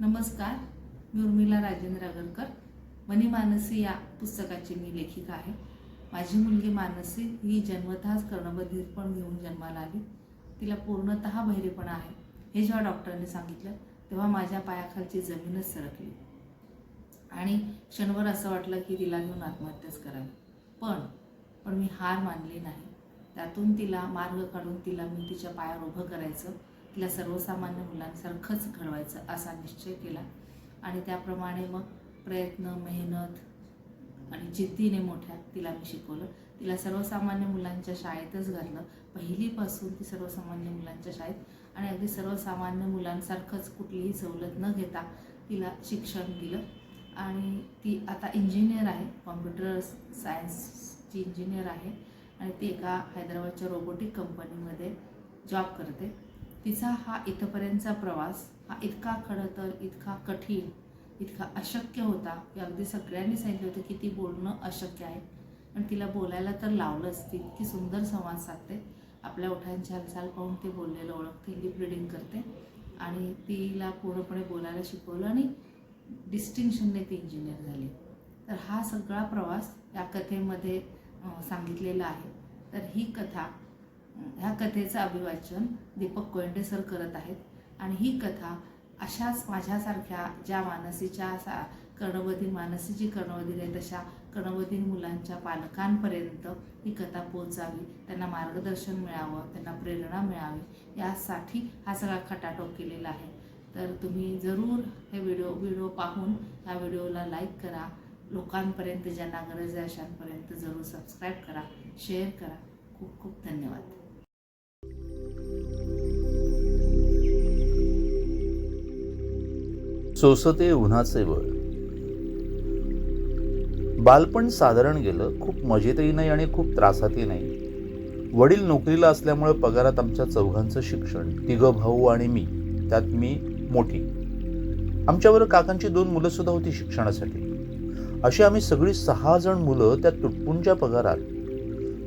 नमस्कार मी उर्मिला राजेंद्र आगरकर मनी मानसी या पुस्तकाची मी लेखिका आहे. माझी मुलगी मानसी ही जन्मतःच कर्णबधीर पण घेऊन जन्माला आली. तिला पूर्णतः बहिरेपणा आहे हे जेव्हा डॉक्टरांनी सांगितलं तेव्हा माझ्या पायाखालची जमीनच सरकली. आणि क्षणभर असं वाटलं की तिला घेऊन आत्महत्याच करावी. पण पण मी हार मानली नाही. त्यातून तिला मार्ग काढून तिला मी तिच्या पायावर उभं करायचं तिला सर्वसामान्य मुलांसारखंच घडवायचं असा निश्चय केला. आणि त्याप्रमाणे मग प्रयत्न मेहनत आणि जिद्दीने मोठ्या तिला मी शिकवलं. तिला सर्वसामान्य मुलांच्या शाळेतच घातलं. पहिलीपासून ती सर्वसामान्य मुलांच्या शाळेत आणि अगदी सर्वसामान्य मुलांसारखंच कुठलीही सवलत न घेता तिला शिक्षण दिलं. आणि ती आता इंजिनियर आहे. कॉम्प्युटर सायन्सची इंजिनियर आहे. आणि ती एका हैदराबादच्या रोबोटिक कंपनीमध्ये जॉब करते. तिचा हा इथंपर्यंतचा प्रवास हा इतका खरं तर इतका कठीण इतका अशक्य होता. की अगदी सगळ्यांनी सांगितलं होतं की ती बोलणं अशक्य आहे. पण तिला बोलायला तर लावलंच. ती इतकी सुंदर संवाद साधते. आपल्या ओठांची हालचाल पाहून ते बोललेलं ओळखते लिप रिडिंग करते. आणि तिला पूर्णपणे बोलायला शिकवलं आणि डिस्टिंक्शनने ती इंजिनियर झाली. तर हा सगळा प्रवास या कथेमध्ये सांगितलेला आहे. तर ही कथा ह्या कथेचं अभिवाचन दीपक कोयंडे सर करत आहेत. आणि ही कथा अशाच माझ्यासारख्या ज्या मानसीच्या सा कर्णबधीर मानसीची कर्णबधीर आहे तशा कर्णवती मुलांच्या पालकांपर्यंत ही कथा पोचावी त्यांना मार्गदर्शन मिळावं त्यांना प्रेरणा मिळावी यासाठी हा सगळा खटाटोप केलेला आहे. तर तुम्ही जरूर हे व्हिडिओ व्हिडिओ पाहून ह्या व्हिडिओला लाईक करा. लोकांपर्यंत ज्यांना गरज आहे अशांपर्यंत जरूर सबस्क्राईब करा शेअर करा. खूप खूप धन्यवाद. सोसते उन्हाचे बळ बालपण साधारण गेलं खूप मजेतही नाही आणि खूप त्रासातही नाही. वडील नोकरीला असल्यामुळे पगारात आमच्या चौघांचं शिक्षण तिघं भाऊ आणि मी त्यात मी मोठी. आमच्यावर काकांची दोन मुलं सुद्धा होती शिक्षणासाठी. अशी आम्ही सगळी सहा जण मुलं त्या तुटपुंच्या पगारात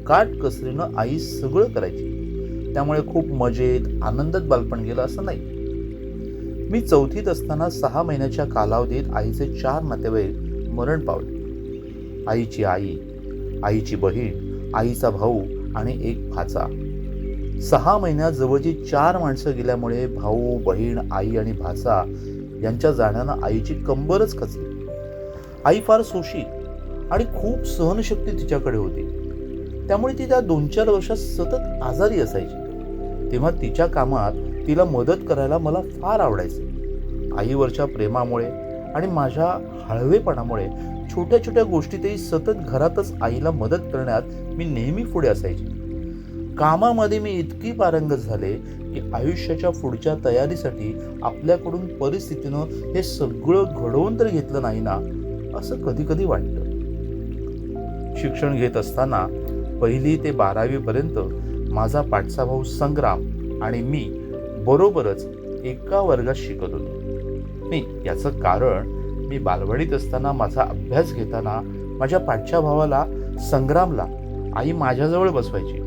काटकसरीनं आई सगळं करायची. त्यामुळे खूप मजेत आनंदात बालपण गेलं असं नाही. मी चौथीत असताना सहा महिन्याच्या कालावधीत आईचे चार नातेवाईक मरण पावले. आईची आई आईची बहीण आईचा भाऊ आणि एक भाचा. सहा महिन्यात जवळची चार माणसं गेल्यामुळे भाऊ बहीण आई आणि भाचा यांच्या जाण्यानं आईची कंबरच खचली. आई फार सुशील आणि खूप सहनशक्ती तिच्याकडे होती. त्यामुळे ती त्या दोन चार वर्षात सतत आजारी असायची. तेव्हा तिच्या कामात तिला मदत करायला मला फार आवडायचं. आईवरच्या प्रेमामुळे आणि माझ्या हळवेपणामुळे छोट्या छोट्या गोष्टीतही सतत घरातच आईला मदत करण्यात मी नेहमी पुढे असायचे. कामामध्ये मी इतकी पारंगत झाले की आयुष्याच्या पुढच्या तयारीसाठी आपल्याकडून परिस्थितीनं हे सगळं घडवून तर घेतलं नाही ना असं कधी कधी वाटतं. शिक्षण घेत असताना पहिली ते बारावीपर्यंत माझा पाठचा भाऊ संग्राम आणि मी बरोबरच एका वर्गात शिकत होतो. नाही याचं कारण मी बालवाडीत असताना माझा अभ्यास घेताना माझ्या पाठच्या भावाला संग्रामला आई माझ्याजवळ बसवायची.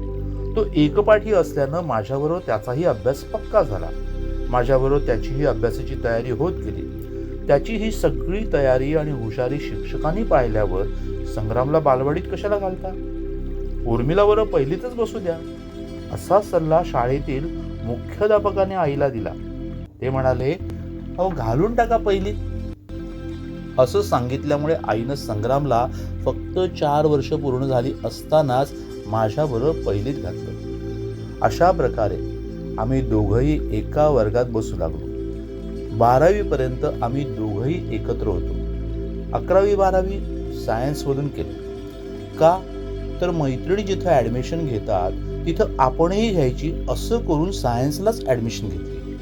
तो एकपाठी असल्यानं माझ्याबरोबर त्याचाही अभ्यास पक्का झाला. माझ्याबरोबर त्याचीही अभ्यासाची तयारी होत गेली. त्याची ही सगळी तयारी आणि हुशारी शिक्षकांनी पाहिल्यावर संग्रामला बालवाडीत कशाला घालता? उर्मिलावर पहिलीतच बसू द्या. असा सल्ला शाळेतील मुख्याध्यापकाने आईला दिला. ते म्हणाले अहो घालून टाका पहिली. असं सांगितल्यामुळे आईनं संग्रामला फक्त चार वर्ष पूर्ण झाली असतानाच माझ्याबरोबर पहिलीत घातलं. अशा प्रकारे आम्ही दोघंही एका वर्गात बसू लागलो. बारावीपर्यंत आम्ही दोघंही एकत्र होतो. अकरावी बारावी सायन्समधून केली. का? तर मैत्रिणी जिथं ॲडमिशन घेतात तिथं आपणही घ्यायची असं करून सायन्सलाच ॲडमिशन घेतली.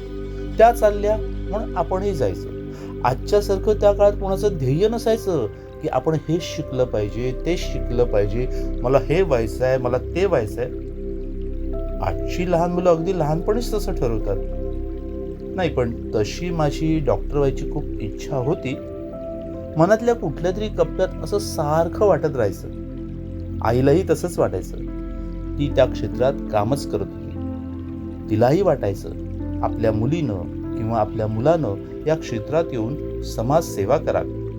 त्या चालल्या म्हणून आपणही जायचं. आजच्यासारखं त्या काळात कोणाचं ध्येय नसायचं की आपण हे शिकलं पाहिजे तेच शिकलं पाहिजे मला हे व्हायचं आहे मला ते व्हायचं आहे. आजची लहान मुलं अगदी लहानपणीच तसं ठरवतात. नाही पण तशी माझी डॉक्टर व्हायची खूप इच्छा होती. मनातल्या कुठल्या तरी कप्प्यात असं सारखं वाटत राहायचं. आईलाही तसंच वाटायचं. ती त्या क्षेत्रात कामच करत होती. तिलाही वाटायचं आपल्या मुलीनं किंवा आपल्या मुलानं या क्षेत्रात येऊन समाजसेवा करावी.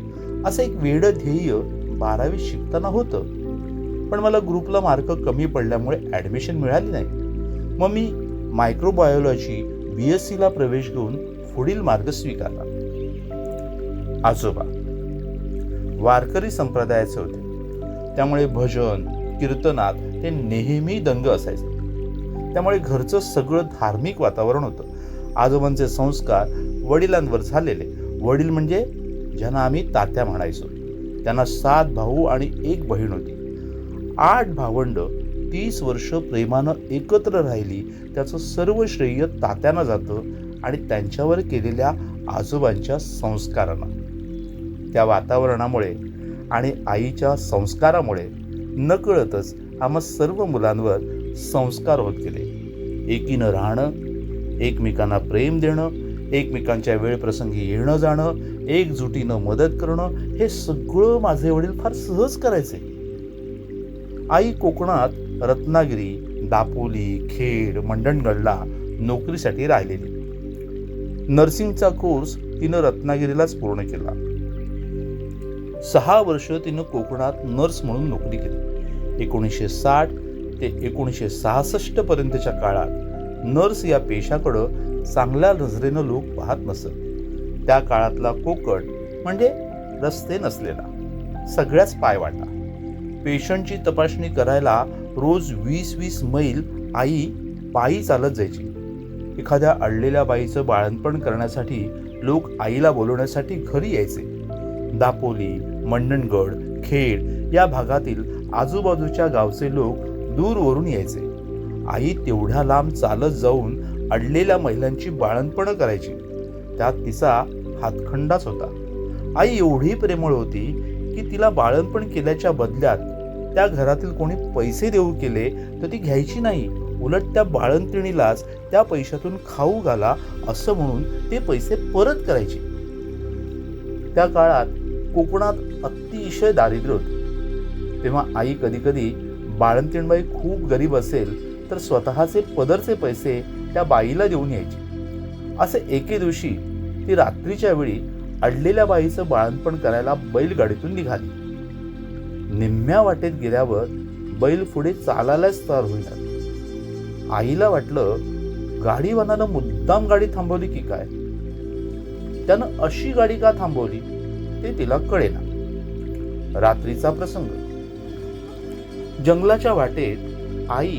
असं एक वेळ ध्येय बारावी शिकताना होतं. पण मला ग्रुपला मार्क कमी पडल्यामुळे ॲडमिशन मिळाली नाही. मग मी मायक्रोबायोलॉजी बी एस सीला प्रवेश घेऊन पुढील मार्ग स्वीकारला. आजोबा. वारकरी संप्रदायाचे होते. त्यामुळे भजन कीर्तनात ते नेहमी दंग असायचे. त्यामुळे घरचं सगळं धार्मिक वातावरण होतं. आजोबांचे संस्कार वडिलांवर झालेले. वडील म्हणजे ज्यांना आम्ही तात्या म्हणायचो. त्यांना सात भाऊ आणि एक बहीण होती. आठ भावंड तीस वर्ष प्रेमानं एकत्र राहिली त्याचं सर्व श्रेय तात्यांना जातं आणि त्यांच्यावर केलेल्या आजोबांच्या संस्कारांना. त्या वातावरणामुळे आणि आईच्या संस्कारामुळे नकळतच आम्हा सर्व मुलांवर संस्कार होत गेले. एकीनं राहणं एकमेकांना प्रेम देणं एकमेकांच्या वेळप्रसंगी येणं जाणं एकजुटीनं मदत करणं हे सगळं माझे वडील फार सहज करायचे. आई कोकणात रत्नागिरी दापोली खेड मंडणगडला नोकरीसाठी राहिलेली. नर्सिंगचा कोर्स तिनं रत्नागिरीलाच पूर्ण केला. सहा वर्ष तिनं कोकणात नर्स म्हणून नोकरी केली. एकोणीसशे साठ ते एकोणीसशे सहासष्ट पर्यंतच्या काळात नर्स या पेशाकडं चांगल्या नजरेनं लोक पाहत नसत. त्या काळातला कोकण म्हणजे रस्ते नसलेला. सगळ्याच पायवाटा पेशंटची तपासणी करायला रोज वीस वीस मैल आई पायी चालत जायची. एखाद्या अडलेल्या बाईचं बाळणपण करण्यासाठी लोक आईला बोलवण्यासाठी घरी यायचे. दापोली मंडणगड खेड या भागातील आजूबाजूच्या गावचे लोक दूरवरून यायचे. आई तेवढ्या लांब चालत जाऊन अडलेल्या महिलांची बाळणपणं करायची. त्यात तिचा हातखंडाच होता. आई एवढी प्रेमळ होती की तिला बाळणपण केल्याच्या बदल्यात त्या घरातील कोणी पैसे देऊ केले तर ती घ्यायची नाही. उलट त्या बाळंतिणीलाच त्या पैशातून खाऊ घाला असं म्हणून ते पैसे परत करायचे. त्या काळात कोकणात अतिशय दारिद्र्य होते. तेव्हा आई कधी कधी बाळंतीणबाई खूप गरीब असेल तर स्वतःचे पदरचे पैसे त्या बाईला देऊन यायची. असे एके दिवशी ती रात्रीच्या वेळी अडलेल्या बाईचं बाळणपण करायला बैलगाडीतून निघाली. निम्म्या वाटेत गेल्यावर बैल पुढे चालायलाच तयार होईना. आईला वाटलं गाडीवानानं मुद्दाम गाडी थांबवली की काय? त्यानं अशी गाडी का थांबवली ते तिला कळेना. रात्रीचा प्रसंग. जंगलाच्या वाटेत आई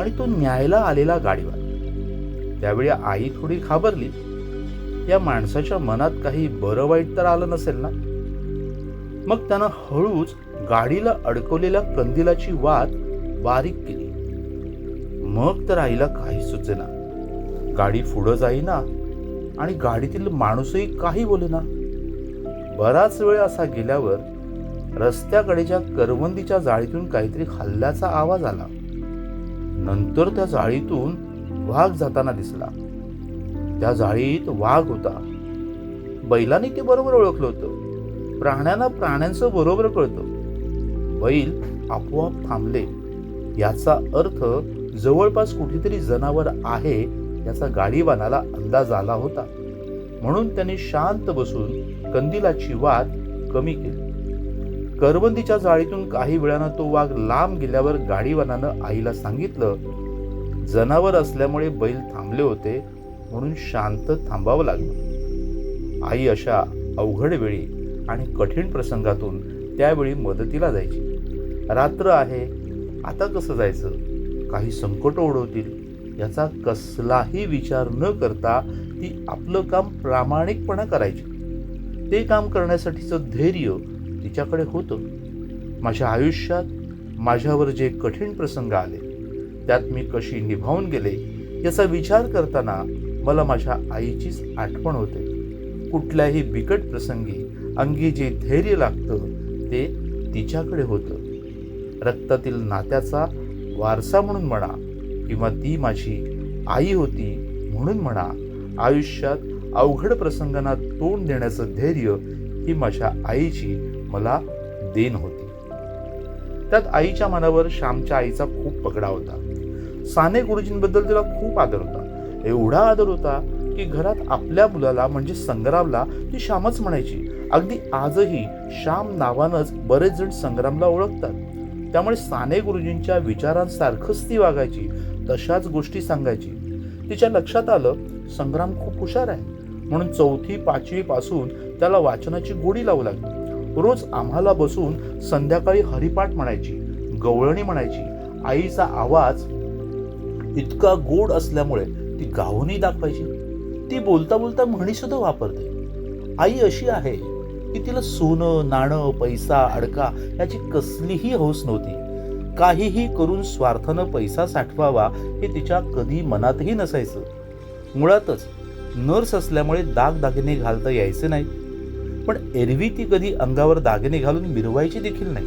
आणि तो न्यायला आलेला गाडीवाला त्यावेळी आई थोडी घाबरली. या माणसाच्या मनात काही बरं वाईट तर आलं नसेल ना? मग त्यानं हळूच गाडीला अडकवलेल्या कंदिलाची वात बारीक केली. मग तर आईला काही सुचेना. गाडी पुढं जाईना आणि गाडीतील माणूसही काही बोलेना. बराच वेळ असा गेल्यावर रस्त्याकडेच्या करवंदीच्या जाळीतून काहीतरी हल्ल्याचा आवाज आला. नंतर त्या जाळीतून वाघ जाताना दिसला. त्या जाळीत वाघ होता. बैलाने ते बरोबर ओळखलं होतं. प्राण्यांना प्राण्यांचं बरोबर कळतं. बैल आपोआप थांबले. याचा अर्थ जवळपास कुठेतरी जनावर आहे याचा गाडीवानाला अंदाज आला होता. म्हणून त्याने शांत बसून कंदिलाची वाद कमी केली. करबंदीच्या जाळीतून काही वेळानं तो वाघ लांब गेल्यावर गाडीवानानं आईला सांगितलं जनावर असल्यामुळे बैल थांबले होते म्हणून शांत थांबावं लागलं. आई अशा अवघड वेळी आणि कठीण प्रसंगातून त्यावेळी मदतीला जायची. रात्र आहे आता कसं जायचं? काही संकट ओढवतील याचा कसलाही विचार न करता ती आपलं काम प्रामाणिकपणा करायची. ते काम करण्यासाठीचं धैर्य तिच्याकडे होतं. माझ्या आयुष्यात माझ्यावर जे कठीण प्रसंग आले त्यात मी कशी निभावून गेले याचा विचार करताना मला माझ्या आईचीच आठवण होते. कुठल्याही बिकट प्रसंगी अंगी जे धैर्य लागतं ते तिच्याकडे होतं. रक्तातील नात्याचा वारसा म्हणून म्हणा किंवा ती माझी आई होती म्हणून म्हणा आयुष्यात अवघड प्रसंगांना तोंड देण्याचं धैर्य ही माझ्या आईची मला देण होती. त्यात आईच्या मनावर श्यामच्या आईचा खूप पगडा होता. साने गुरुजींबद्दल तिला खूप आदर होता. एवढा आदर होता की घरात आपल्या मुलाला म्हणजे संग्रामला ती श्यामच म्हणायची. अगदी आजही श्याम नावानंच बरेच जण संग्रामला ओळखतात. त्यामुळे साने गुरुजींच्या विचारांसारखंच ती वागायची तशाच गोष्टी सांगायची. तिच्या लक्षात आलं संग्राम खूप हुशार आहे. म्हणून चौथी पाचवी पासून त्याला वाचनाची गोडी लावू लागली. रोज आम्हाला बसून संध्याकाळी हरिपाठ म्हणायची गवळणी म्हणायची. आईचा आवाज इतका गोड असल्यामुळे ती गाऊनही दाखवायची. ती बोलता बोलता म्हणी सुद्धा वापरते. आई अशी आहे की तिला सोनं नाणं पैसा अडका याची कसलीही हौस नव्हती. काहीही करून स्वार्थानं पैसा साठवावा हे तिच्या कधी मनातही नसायचं. मुळातच नर्स असल्यामुळे दागदागिने घालता यायचे नाही. पण एरवी ती कधी अंगावर दागिने घालून मिरवायची देखील नाही.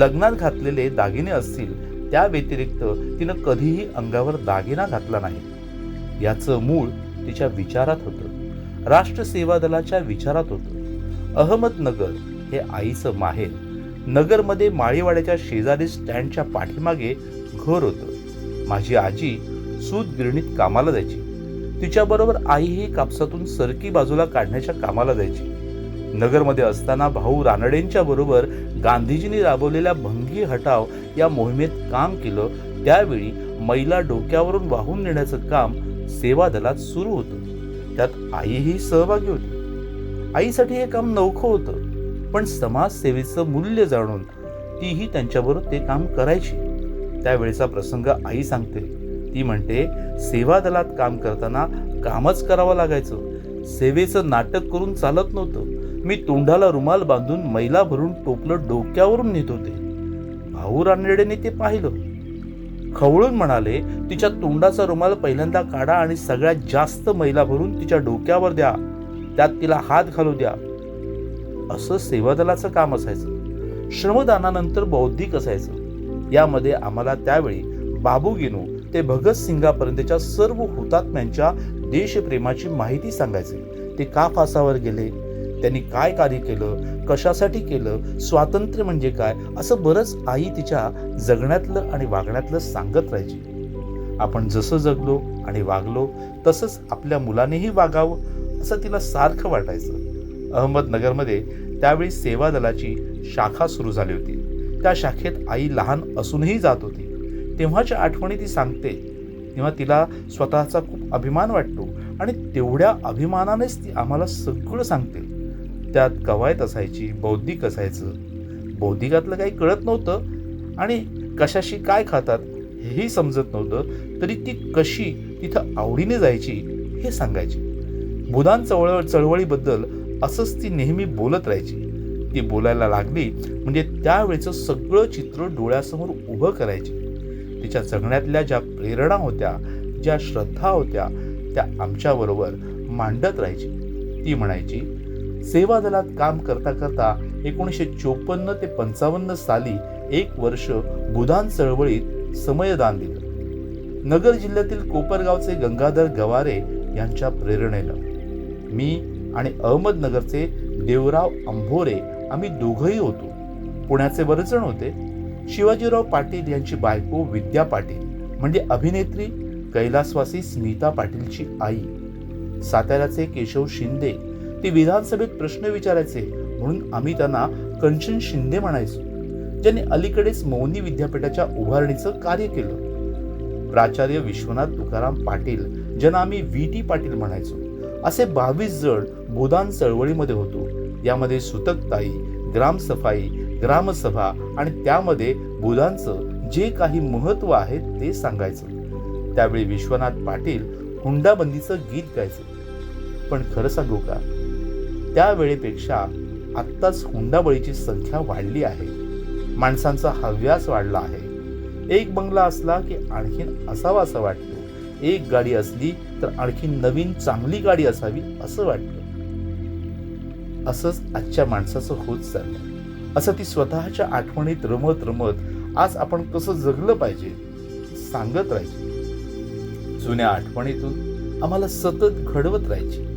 लग्नात घातलेले दागिने असतील त्या व्यतिरिक्त तिनं कधीही अंगावर दागिना घातला नाही. याचं मूळ तिच्या विचारात होतं. राष्ट्र सेवा दलाच्या विचारात होतं. अहमदनगर हे आईचं माहेर. नगरमध्ये माळीवाड्याच्या शेजारी स्टँडच्या पाठीमागे घर होतं. माझी आजी सूत गिरणीत कामाला जायची. तिच्याबरोबर आईही कापसातून सरकी बाजूला काढण्याच्या कामाला जायची. नगरमध्ये असताना भाऊ रानडेंच्या बरोबर गांधीजींनी राबवलेल्या भंगी हटाव या मोहिमेत काम केलं. त्यावेळी महिला डोक्यावरून वाहून नेण्याचं काम सेवा दलात सुरू होतं. त्यात आईही सहभागी होती. आईसाठी हे काम नौखं होतं पण समाजसेवेचं मूल्य जाणून तीही त्यांच्याबरोबर ते काम करायची. त्यावेळेचा प्रसंग आई सांगते. ती म्हणते सेवा दलात काम करताना कामच करावं लागायचं. सेवेचं नाटक करून चालत नव्हतं. मी तोंडाला रुमाल बांधून मैला भरून टोपलं डोक्यावरून नेत होते. भाऊ रानडेने ते पाहिलं. खवळून म्हणाले तिच्या तोंडाचा रुमाल पहिल्यांदा काढा आणि सगळ्यात जास्त मैला भरून तिच्या डोक्यावर द्या. त्यात तिला हात घालू द्या. असं सेवादलाचं काम असायचं. श्रमदानानंतर बौद्धिक असायचं. यामध्ये आम्हाला त्यावेळी बाबू गेनू ते भगतसिंगापर्यंतच्या सर्व हुतात्म्यांच्या देशप्रेमाची माहिती सांगायचे. ते का फासावर गेले? त्यांनी काय कार्य केलं कशासाठी केलं स्वातंत्र्य म्हणजे काय असं बरंच आई तिच्या जगण्यातलं आणि वागण्यातलं सांगत राहायची. आपण जसं जगलो आणि वागलो तसंच आपल्या मुलानेही वागावं असं तिला सारखं वाटायचं. अहमदनगरमध्ये त्यावेळी सेवा दलाची शाखा सुरू झाली होती. त्या शाखेत आई लहान असूनही जात होती. तेव्हाच्या आठवणी ती सांगते तेव्हा तिला स्वतःचा खूप अभिमान वाटतो आणि तेवढ्या अभिमानानेच ती आम्हाला सगळं सांगते. त्यात कवायत असायची बौद्धिक असायचं. बौद्धिकातलं काही कळत नव्हतं आणि कशाशी काय खातात हेही समजत नव्हतं तरी ती कशी तिथं आवडीने जायची हे सांगायची. बुधान चळवळ चळवळीबद्दल असंच ती नेहमी बोलत राहायची. ती बोलायला लागली म्हणजे त्यावेळेचं सगळं चित्र डोळ्यासमोर उभं करायची. तिच्या जगण्यातल्या ज्या प्रेरणा होत्या ज्या श्रद्धा होत्या त्या आमच्याबरोबर मांडत राहायची. ती म्हणायची सेवा दलात काम करता करता एकोणीसशे चोपन्न ते पंचावन्न साली एक वर्ष बुधान चळवळीत समयदान दिलं. नगर जिल्ह्यातील कोपरगावचे गंगाधर गवारे यांच्या प्रेरणेनं. मी आणि अहमदनगरचे देवराव अंभोरे आम्ही दोघंही होतो. पुण्याचे बरेच जण होते. शिवाजीराव पाटील यांची बायको विद्या पाटील म्हणजे अभिनेत्री कैलासवासी स्मिता पाटीलची आई. साताऱ्याचे केशव शिंदे ते विधानसभेत प्रश्न विचारायचे म्हणून आम्ही त्यांना कंचन शिंदे म्हणायचो ज्यांनी अलीकडेच मौनी विद्यापीठाच्या उभारणीचं कार्य केलं. प्राचार्य विश्वनाथ तुकाराम पाटील ज्यांना आम्ही व्ही टी पाटील म्हणायचो असे बावीस जण बोधान चळवळीमध्ये होतो. यामध्ये सुतकताई ग्रामसफाई ग्रामसभा आणि त्यामध्ये बुधांचं जे काही महत्त्व आहे ते सांगायचं. त्यावेळी विश्वनाथ पाटील हुंडाबंदीचं गीत गायचं. पण खरं सांगू का? त्यावेळेपेक्षा आत्ताच हुंडाबळीची संख्या वाढली आहे. माणसांचा हव्यास वाढला आहे. एक बंगला असला की आणखीन असावा असं वाटतं. एक गाडी असली तर आणखीन नवीन चांगली गाडी असावी असं वाटतं. असंच आजच्या माणसाचं होत चाललं असं ती स्वतःच्या आठवणीत रमत रमत आज आपण कसं जगलं पाहिजे सांगत राहायची. जुन्या आठवणीतून आम्हाला सतत घडवत राहायची.